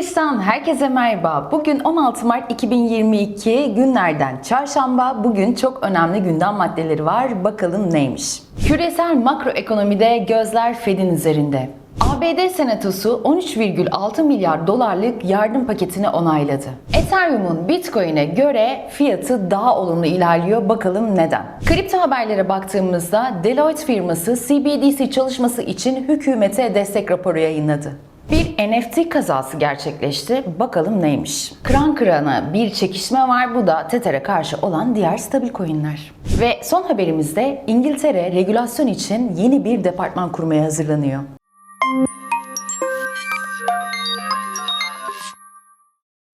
Bakış'tan herkese merhaba. Bugün 16 Mart 2022 günlerden çarşamba. Bugün çok önemli gündem maddeleri var. Bakalım neymiş? Küresel makroekonomide gözler Fed'in üzerinde. ABD Senatosu 13,6 milyar dolarlık yardım paketini onayladı. Ethereum'un Bitcoin'e göre fiyatı daha olumlu ilerliyor. Bakalım neden? Kripto haberlere baktığımızda Deloitte firması CBDC çalışması için hükümete destek raporu yayınladı. Bir NFT kazası gerçekleşti. Bakalım neymiş? Kıran kırana bir çekişme var. Bu da Tether'e karşı olan diğer stabil coinler. Ve son haberimizde İngiltere regülasyon için yeni bir departman kurmaya hazırlanıyor.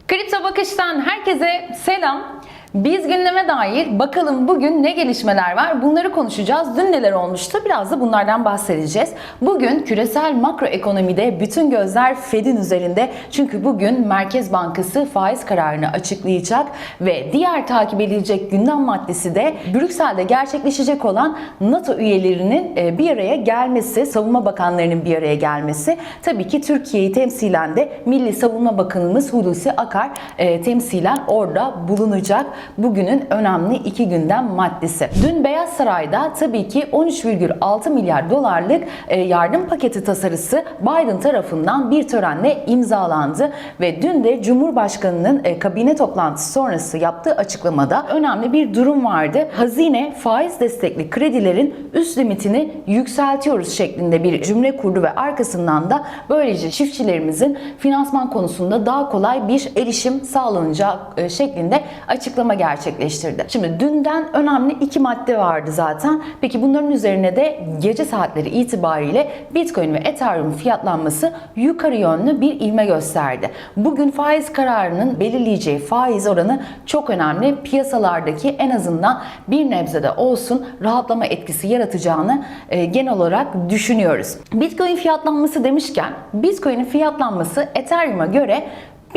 Kripto Bakış'tan herkese selam. Biz gündeme dair bakalım bugün ne gelişmeler var bunları konuşacağız. Dün neler olmuştu biraz da bunlardan bahsedeceğiz. Bugün küresel makroekonomide bütün gözler Fed'in üzerinde. Çünkü bugün Merkez Bankası faiz kararını açıklayacak ve diğer takip edilecek gündem maddesi de Brüksel'de gerçekleşecek olan NATO üyelerinin e, bir araya gelmesi, savunma bakanlarının bir araya gelmesi. Tabii ki Türkiye'yi temsilen de Milli Savunma Bakanımız Hulusi Akar e, temsilen orada bulunacak bugünün önemli iki gündem maddesi. Dün Beyaz Saray'da tabii ki 13,6 milyar dolarlık e, yardım paketi tasarısı Biden tarafından bir törenle imzalandı ve dün de Cumhurbaşkanı'nın e, kabine toplantısı sonrası yaptığı açıklamada önemli bir durum vardı. Hazine faiz destekli kredilerin üst limitini yükseltiyoruz şeklinde bir cümle kurdu ve arkasından da böylece çiftçilerimizin finansman konusunda daha kolay bir erişim sağlanacağı e, şeklinde açıklama gerçekleştirdi. Şimdi dünden önemli iki madde vardı zaten. Peki bunların üzerine de gece saatleri itibariyle Bitcoin ve Ethereum fiyatlanması yukarı yönlü bir ivme gösterdi. Bugün faiz kararının belirleyeceği faiz oranı çok önemli. Piyasalardaki en azından bir nebzede olsun rahatlama etkisi yaratacağını e, genel olarak düşünüyoruz. Bitcoin fiyatlanması demişken Bitcoin'in fiyatlanması Ethereum'a göre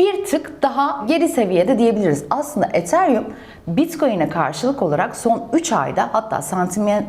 bir tık daha geri seviyede diyebiliriz. Aslında Ethereum Bitcoin'e karşılık olarak son 3 ayda hatta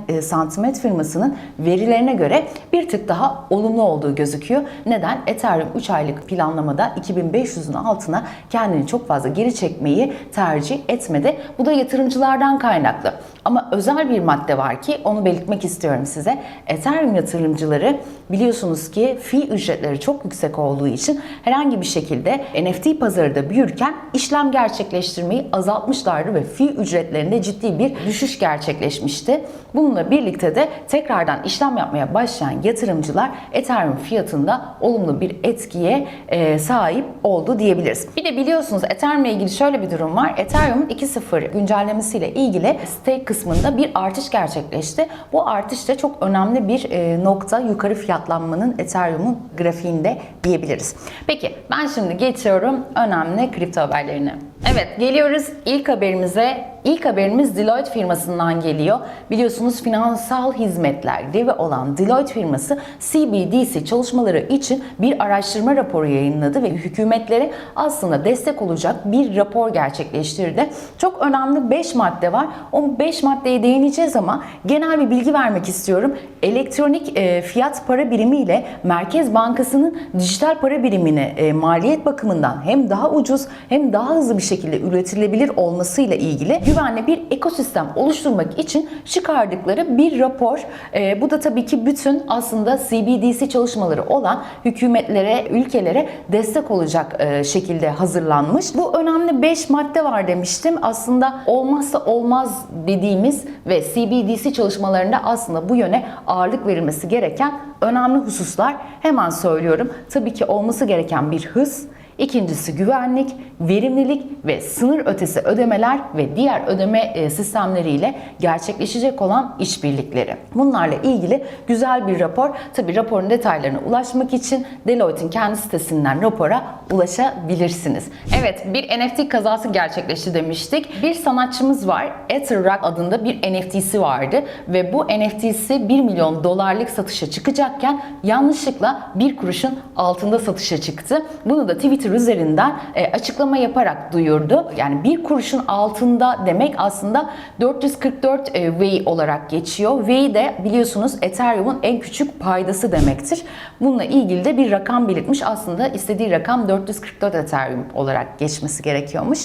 e, Sentimet firmasının verilerine göre bir tık daha olumlu olduğu gözüküyor. Neden? Ethereum 3 aylık planlamada 2500'ün altına kendini çok fazla geri çekmeyi tercih etmedi. Bu da yatırımcılardan kaynaklı. Ama özel bir madde var ki onu belirtmek istiyorum size. Ethereum yatırımcıları biliyorsunuz ki fi ücretleri çok yüksek olduğu için herhangi bir şekilde NFT pazarı da büyürken işlem gerçekleştirmeyi azaltmışlardı ve fi ücretlerinde ciddi bir düşüş gerçekleşmişti. Bununla birlikte de tekrardan işlem yapmaya başlayan yatırımcılar Ethereum fiyatında olumlu bir etkiye e, sahip oldu diyebiliriz. Bir de biliyorsunuz Ethereum ile ilgili şöyle bir durum var. Ethereum 2.0 güncellemesiyle ilgili stake kısmında bir artış gerçekleşti. Bu artış da çok önemli bir e, nokta yukarı fiyatlanmanın Ethereum'un grafiğinde diyebiliriz. Peki ben şimdi geçiyorum önemli kripto haberlerine. Evet geliyoruz ilk haberimize. İlk haberimiz Deloitte firmasından geliyor. Biliyorsunuz finansal hizmetler devi olan Deloitte firması CBDC çalışmaları için bir araştırma raporu yayınladı ve hükümetlere aslında destek olacak bir rapor gerçekleştirdi. Çok önemli 5 madde var. O 5 maddeye değineceğiz ama genel bir bilgi vermek istiyorum. Elektronik e, fiyat para birimi ile Merkez Bankası'nın dijital para birimini e, maliyet bakımından hem daha ucuz hem daha hızlı bir şekilde üretilebilir olmasıyla ilgili güvenli bir ekosistem oluşturmak için çıkardıkları bir rapor. E, bu da tabii ki bütün aslında CBDC çalışmaları olan hükümetlere, ülkelere destek olacak e, şekilde hazırlanmış. Bu önemli 5 madde var demiştim. Aslında olmazsa olmaz dediğimiz ve CBDC çalışmalarında aslında bu yöne ağırlık verilmesi gereken önemli hususlar. Hemen söylüyorum. Tabii ki olması gereken bir hız, İkincisi güvenlik, verimlilik ve sınır ötesi ödemeler ve diğer ödeme e, sistemleriyle gerçekleşecek olan işbirlikleri. Bunlarla ilgili güzel bir rapor. Tabi raporun detaylarına ulaşmak için Deloitte'in kendi sitesinden rapora ulaşabilirsiniz. Evet bir NFT kazası gerçekleşti demiştik. Bir sanatçımız var. Ether adında bir NFT'si vardı ve bu NFT'si 1 milyon dolarlık satışa çıkacakken yanlışlıkla bir kuruşun altında satışa çıktı. Bunu da Twitter Twitter üzerinden e, açıklama yaparak duyurdu. Yani bir kuruşun altında demek aslında 444 e, Wei olarak geçiyor. Wei de biliyorsunuz Ethereum'un en küçük paydası demektir. Bununla ilgili de bir rakam belirtmiş. Aslında istediği rakam 444 Ethereum olarak geçmesi gerekiyormuş.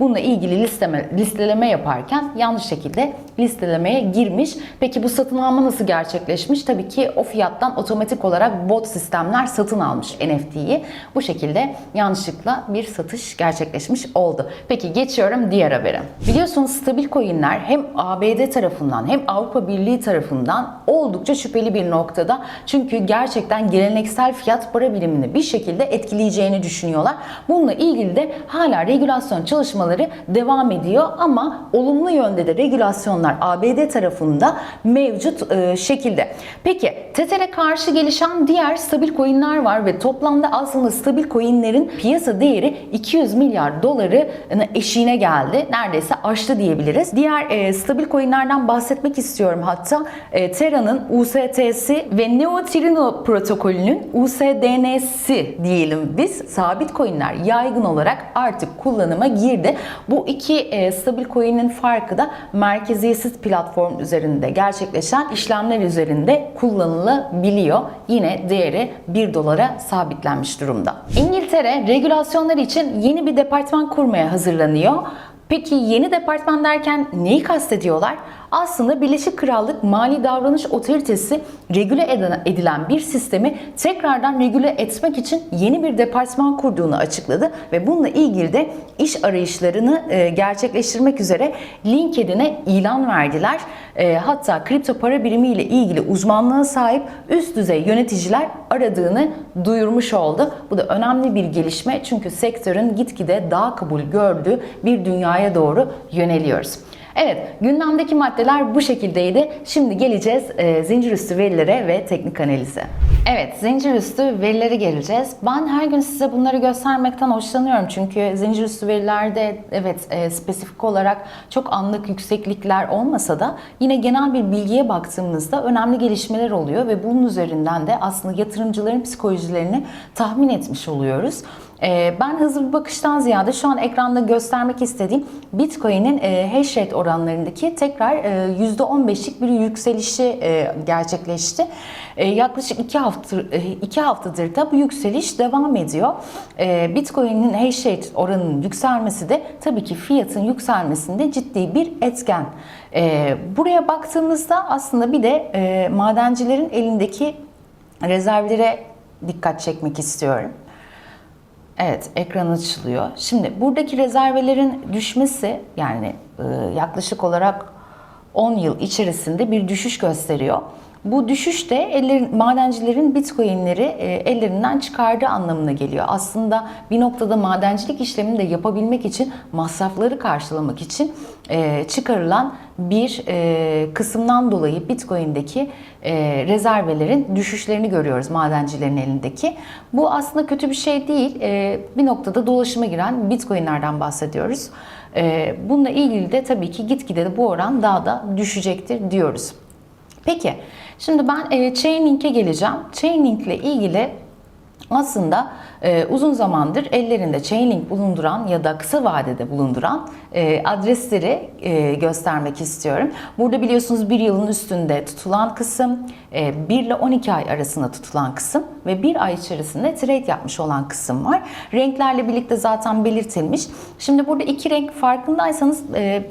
Bununla ilgili listeme, listeleme yaparken yanlış şekilde listelemeye girmiş. Peki bu satın alma nasıl gerçekleşmiş? Tabii ki o fiyattan otomatik olarak bot sistemler satın almış NFT'yi. Bu şekilde yanlışlıkla bir satış gerçekleşmiş oldu. Peki geçiyorum diğer habere. Biliyorsunuz stabil coinler hem ABD tarafından hem Avrupa Birliği tarafından oldukça şüpheli bir noktada. Çünkü gerçekten geleneksel fiyat para birimini bir şekilde etkileyeceğini düşünüyorlar. Bununla ilgili de hala regülasyon çalışmaları devam ediyor ama olumlu yönde de regülasyonlar ABD tarafında mevcut e, şekilde. Peki TETEL'e karşı gelişen diğer stabil coinler var ve toplamda aslında stabil coinlerin piyasa değeri 200 milyar doları eşiğine geldi. Neredeyse aştı diyebiliriz. Diğer e, stabil coinlerden bahsetmek istiyorum hatta. E, Terra'nın UST'si ve Neutrino protokolünün USDN'si diyelim biz. Sabit coinler yaygın olarak artık kullanıma girdi. Bu iki e, stabil coin'in farkı da merkeziyetsiz platform üzerinde gerçekleşen işlemler üzerinde kullanılabiliyor. Yine değeri 1 dolara sabitlenmiş durumda. İngiltere regülasyonlar için yeni bir departman kurmaya hazırlanıyor. Peki yeni departman derken neyi kastediyorlar? Aslında Birleşik Krallık Mali Davranış Otoritesi regüle edilen bir sistemi tekrardan regüle etmek için yeni bir departman kurduğunu açıkladı ve bununla ilgili de iş arayışlarını e, gerçekleştirmek üzere LinkedIn'e ilan verdiler. E, hatta kripto para birimi ile ilgili uzmanlığa sahip üst düzey yöneticiler aradığını duyurmuş oldu. Bu da önemli bir gelişme çünkü sektörün gitgide daha kabul gördüğü bir dünyaya doğru yöneliyoruz. Evet, gündemdeki maddeler bu şekildeydi. Şimdi geleceğiz e, zincir üstü verilere ve teknik analize. Evet, zincir üstü verilere geleceğiz. Ben her gün size bunları göstermekten hoşlanıyorum. Çünkü zincir üstü verilerde evet e, spesifik olarak çok anlık yükseklikler olmasa da yine genel bir bilgiye baktığımızda önemli gelişmeler oluyor ve bunun üzerinden de aslında yatırımcıların psikolojilerini tahmin etmiş oluyoruz. Ee, ben hızlı bir bakıştan ziyade şu an ekranda göstermek istediğim Bitcoin'in e, hash rate oranlarındaki tekrar %15'lik bir yükselişi e, gerçekleşti. E, yaklaşık 2 hafta 2 haftadır da bu yükseliş devam ediyor. Bitcoin'in hash rate oranının yükselmesi de tabii ki fiyatın yükselmesinde ciddi bir etken. Buraya baktığımızda aslında bir de madencilerin elindeki rezervlere dikkat çekmek istiyorum. Evet, ekran açılıyor. Şimdi buradaki rezervelerin düşmesi yani e, yaklaşık olarak 10 yıl içerisinde bir düşüş gösteriyor. Bu düşüş de ellerin, madencilerin bitcoinleri e, ellerinden çıkardığı anlamına geliyor. Aslında bir noktada madencilik işlemini de yapabilmek için masrafları karşılamak için e, çıkarılan bir e, kısımdan dolayı bitcoin'deki e, rezervelerin düşüşlerini görüyoruz madencilerin elindeki. Bu aslında kötü bir şey değil. E, bir noktada dolaşıma giren bitcoin'lerden bahsediyoruz. E, bununla ilgili de tabii ki gitgide de bu oran daha da düşecektir diyoruz. Peki, şimdi ben e, Chainlink'e geleceğim. Chainlink ile ilgili aslında e, uzun zamandır ellerinde Chainlink bulunduran ya da kısa vadede bulunduran e, adresleri e, göstermek istiyorum. Burada biliyorsunuz bir yılın üstünde tutulan kısım, e, 1 ile 12 ay arasında tutulan kısım ve bir ay içerisinde trade yapmış olan kısım var. Renklerle birlikte zaten belirtilmiş. Şimdi burada iki renk farkındaysanız e,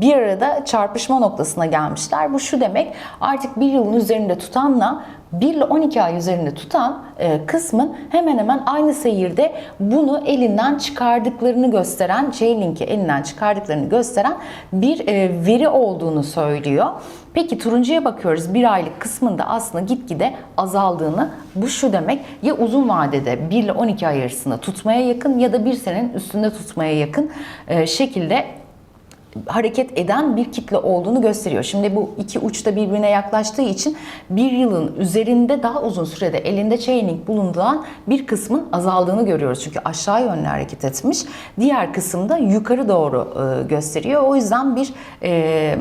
bir arada çarpışma noktasına gelmişler. Bu şu demek artık bir yılın üzerinde tutanla 1 ile 12 ay üzerinde tutan e, kısmın hemen hemen aynı seyirde bunu elinden çıkardıklarını gösteren, Chainlink'i elinden çıkardıklarını gösteren bir e, veri olduğunu söylüyor. Peki turuncuya bakıyoruz. Bir aylık kısmında aslında gitgide azaldığını. Bu şu demek ya uzun vadede 1 ile 12 ay arasında tutmaya yakın ya da bir senenin üstünde tutmaya yakın e, şekilde hareket eden bir kitle olduğunu gösteriyor. Şimdi bu iki uçta birbirine yaklaştığı için bir yılın üzerinde daha uzun sürede elinde chaining bulunduran bir kısmın azaldığını görüyoruz. Çünkü aşağı yönlü hareket etmiş. Diğer kısımda yukarı doğru e, gösteriyor. O yüzden bir e,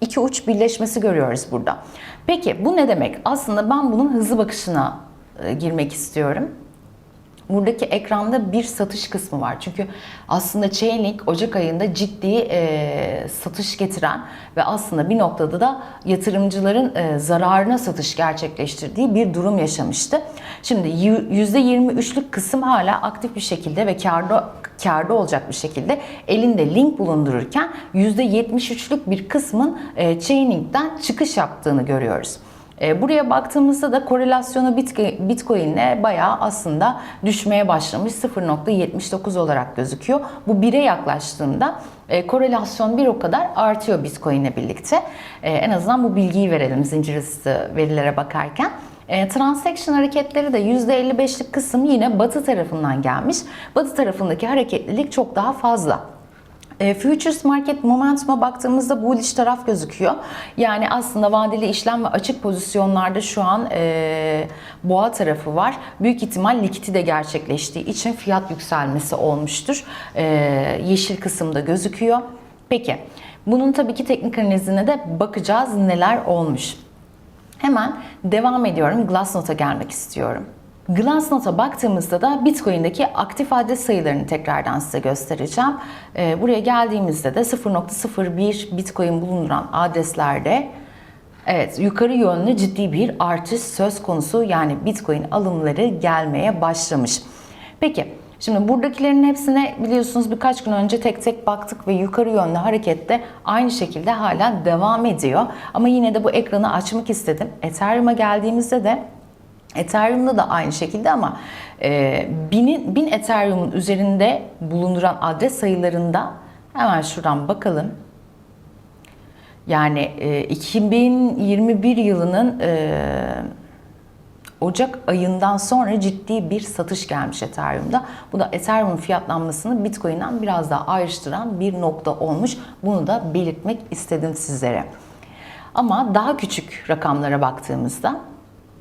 iki uç birleşmesi görüyoruz burada. Peki bu ne demek? Aslında ben bunun hızlı bakışına e, girmek istiyorum. Buradaki ekranda bir satış kısmı var. Çünkü aslında Chainlink Ocak ayında ciddi e, satış getiren ve aslında bir noktada da yatırımcıların e, zararına satış gerçekleştirdiği bir durum yaşamıştı. Şimdi %23'lük kısım hala aktif bir şekilde ve karda karda olacak bir şekilde elinde link bulundururken %73'lük bir kısmın e, Chainlink'ten çıkış yaptığını görüyoruz. E, Buraya baktığımızda da korelasyonu Bitcoin ile bayağı aslında düşmeye başlamış 0.79 olarak gözüküyor. Bu 1'e yaklaştığında e, korelasyon bir o kadar artıyor Bitcoin ile birlikte. E, en azından bu bilgiyi verelim zincir üstü verilere bakarken. E, transaction hareketleri de %55'lik kısım yine batı tarafından gelmiş. Batı tarafındaki hareketlilik çok daha fazla. E, Futures Market Momentum'a baktığımızda bullish taraf gözüküyor. Yani aslında vadeli işlem ve açık pozisyonlarda şu an e, boğa tarafı var. Büyük ihtimal likiti de gerçekleştiği için fiyat yükselmesi olmuştur. E, yeşil kısımda gözüküyor. Peki bunun tabii ki teknik analizine de bakacağız neler olmuş. Hemen devam ediyorum. Glassnode'a gelmek istiyorum. Glassnode'a baktığımızda da Bitcoin'deki aktif adres sayılarını tekrardan size göstereceğim. Ee, buraya geldiğimizde de 0.01 Bitcoin bulunduran adreslerde Evet, yukarı yönlü ciddi bir artış söz konusu. Yani Bitcoin alımları gelmeye başlamış. Peki, Şimdi buradakilerin hepsine biliyorsunuz birkaç gün önce tek tek baktık ve yukarı yönlü harekette aynı şekilde hala devam ediyor. Ama yine de bu ekranı açmak istedim. Ethereum'a geldiğimizde de Ethereum'da da aynı şekilde ama e, binin, bin Ethereum'un üzerinde bulunduran adres sayılarında hemen şuradan bakalım. Yani e, 2021 yılının e, Ocak ayından sonra ciddi bir satış gelmiş Ethereum'da. Bu da Ethereum'un fiyatlanmasını Bitcoin'den biraz daha ayrıştıran bir nokta olmuş. Bunu da belirtmek istedim sizlere. Ama daha küçük rakamlara baktığımızda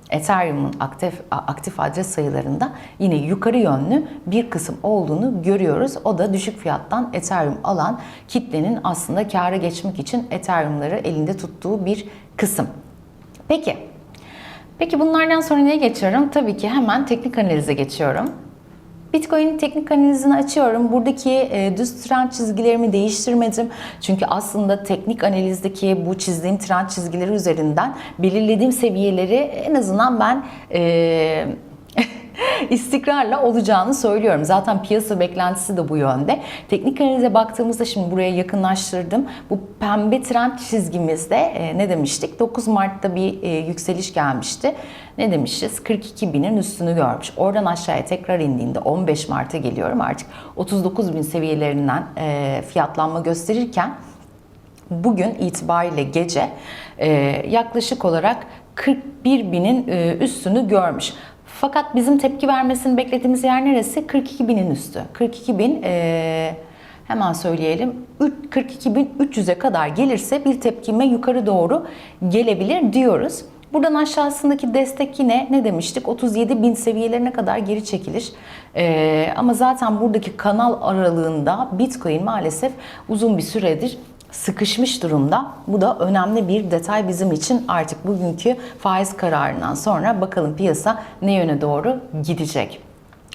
Ethereum'un aktif, aktif adres sayılarında yine yukarı yönlü bir kısım olduğunu görüyoruz. O da düşük fiyattan Ethereum alan kitlenin aslında kâra geçmek için Ethereum'ları elinde tuttuğu bir kısım. Peki Peki bunlardan sonra neye geçiyorum? Tabii ki hemen teknik analize geçiyorum. Bitcoin teknik analizini açıyorum. Buradaki e, düz trend çizgilerimi değiştirmedim. Çünkü aslında teknik analizdeki bu çizdiğim trend çizgileri üzerinden belirlediğim seviyeleri en azından ben e, istikrarla olacağını söylüyorum. Zaten piyasa beklentisi de bu yönde. Teknik analize baktığımızda şimdi buraya yakınlaştırdım. Bu pembe trend çizgimizde e, ne demiştik? 9 Mart'ta bir e, yükseliş gelmişti. Ne demişiz? 42 binin üstünü görmüş. Oradan aşağıya tekrar indiğinde 15 Mart'a geliyorum. Artık 39 bin seviyelerinden e, fiyatlanma gösterirken bugün itibariyle gece e, yaklaşık olarak 41 binin e, üstünü görmüş. Fakat bizim tepki vermesini beklediğimiz yer neresi? 42 binin üstü. 42 bin e, hemen söyleyelim 42 bin 300'e kadar gelirse bir tepkime yukarı doğru gelebilir diyoruz. Buradan aşağısındaki destek yine ne demiştik? 37 bin seviyelerine kadar geri çekilir. Ee, ama zaten buradaki kanal aralığında Bitcoin maalesef uzun bir süredir sıkışmış durumda. Bu da önemli bir detay bizim için artık bugünkü faiz kararından sonra bakalım piyasa ne yöne doğru gidecek.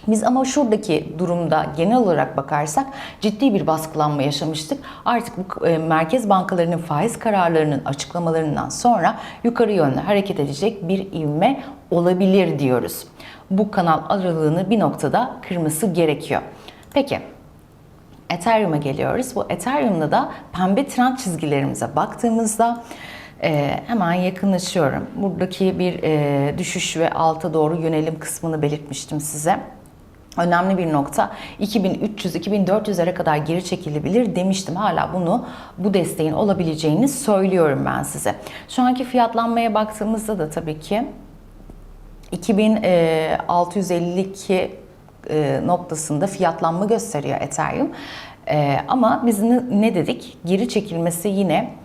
Biz ama şuradaki durumda genel olarak bakarsak ciddi bir baskılanma yaşamıştık. Artık bu e, merkez bankalarının faiz kararlarının açıklamalarından sonra yukarı yönlü hareket edecek bir ivme olabilir diyoruz. Bu kanal aralığını bir noktada kırması gerekiyor. Peki Ethereum'a geliyoruz. Bu Ethereum'da da pembe trend çizgilerimize baktığımızda e, hemen yakınlaşıyorum. Buradaki bir e, düşüş ve alta doğru yönelim kısmını belirtmiştim size. Önemli bir nokta 2300-2400'lere kadar geri çekilebilir demiştim. Hala bunu bu desteğin olabileceğini söylüyorum ben size. Şu anki fiyatlanmaya baktığımızda da tabii ki 2652 e, noktasında fiyatlanma gösteriyor Ethereum. E, ama biz ne dedik? Geri çekilmesi yine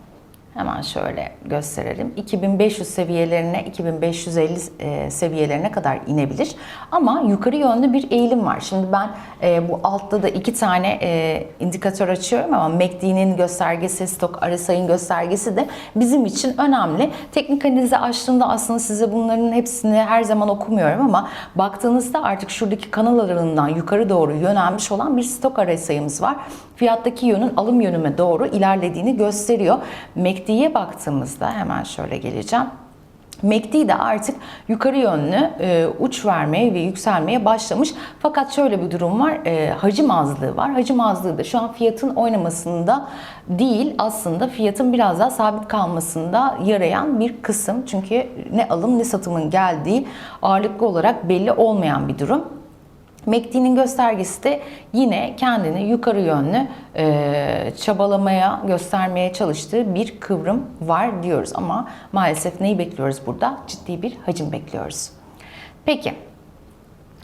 Hemen şöyle gösterelim. 2500 seviyelerine, 2550 e, seviyelerine kadar inebilir. Ama yukarı yönlü bir eğilim var. Şimdi ben e, bu altta da iki tane e, indikatör açıyorum ama MACD'nin göstergesi, stok RSI'nin göstergesi de bizim için önemli. Teknik analizi açtığımda aslında size bunların hepsini her zaman okumuyorum ama baktığınızda artık şuradaki kanal aralığından yukarı doğru yönelmiş olan bir stok RSI'miz var. Fiyattaki yönün alım yönüme doğru ilerlediğini gösteriyor. MACD'ye baktığımızda hemen şöyle geleceğim. MACD de artık yukarı yönlü e, uç vermeye ve yükselmeye başlamış. Fakat şöyle bir durum var. E, hacim azlığı var. Hacim azlığı da şu an fiyatın oynamasında değil aslında fiyatın biraz daha sabit kalmasında yarayan bir kısım. Çünkü ne alım ne satımın geldiği ağırlıklı olarak belli olmayan bir durum. MACD'nin göstergesi de yine kendini yukarı yönlü e, çabalamaya, göstermeye çalıştığı bir kıvrım var diyoruz. Ama maalesef neyi bekliyoruz burada? Ciddi bir hacim bekliyoruz. Peki,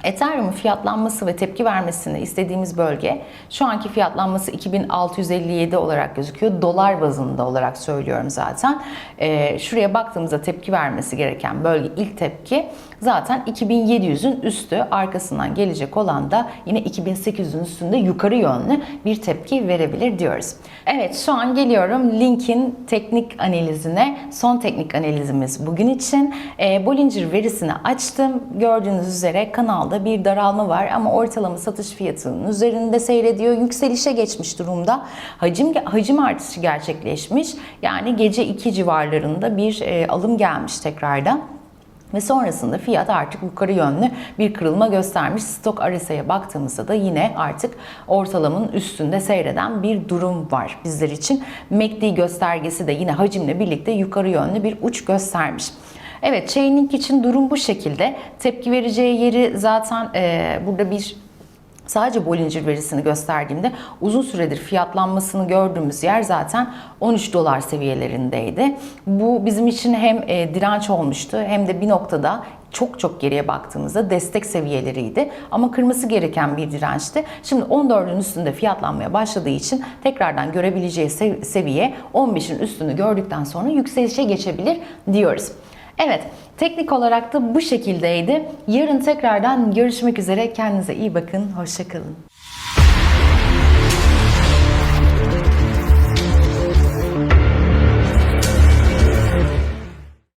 Ethereum'un fiyatlanması ve tepki vermesini istediğimiz bölge şu anki fiyatlanması 2657 olarak gözüküyor. Dolar bazında olarak söylüyorum zaten. Ee, şuraya baktığımızda tepki vermesi gereken bölge ilk tepki zaten 2700'ün üstü. Arkasından gelecek olan da yine 2800'ün üstünde yukarı yönlü bir tepki verebilir diyoruz. Evet şu an geliyorum linkin teknik analizine. Son teknik analizimiz bugün için. Ee, Bollinger verisini açtım. Gördüğünüz üzere kanalda bir daralma var ama ortalama satış fiyatının üzerinde seyrediyor. Yükselişe geçmiş durumda. Hacim hacim artışı gerçekleşmiş. Yani gece 2 civarlarında bir e, alım gelmiş tekrardan. Ve sonrasında fiyat artık yukarı yönlü bir kırılma göstermiş. Stok RSI'ye baktığımızda da yine artık ortalamanın üstünde seyreden bir durum var bizler için. MACD göstergesi de yine hacimle birlikte yukarı yönlü bir uç göstermiş. Evet, Chainlink için durum bu şekilde. Tepki vereceği yeri zaten e, burada bir Sadece Bollinger verisini gösterdiğimde uzun süredir fiyatlanmasını gördüğümüz yer zaten 13 dolar seviyelerindeydi. Bu bizim için hem e, direnç olmuştu hem de bir noktada çok çok geriye baktığımızda destek seviyeleriydi. Ama kırması gereken bir dirençti. Şimdi 14'ün üstünde fiyatlanmaya başladığı için tekrardan görebileceği seviye 15'in üstünü gördükten sonra yükselişe geçebilir diyoruz. Evet, teknik olarak da bu şekildeydi. Yarın tekrardan görüşmek üzere. Kendinize iyi bakın. Hoşçakalın.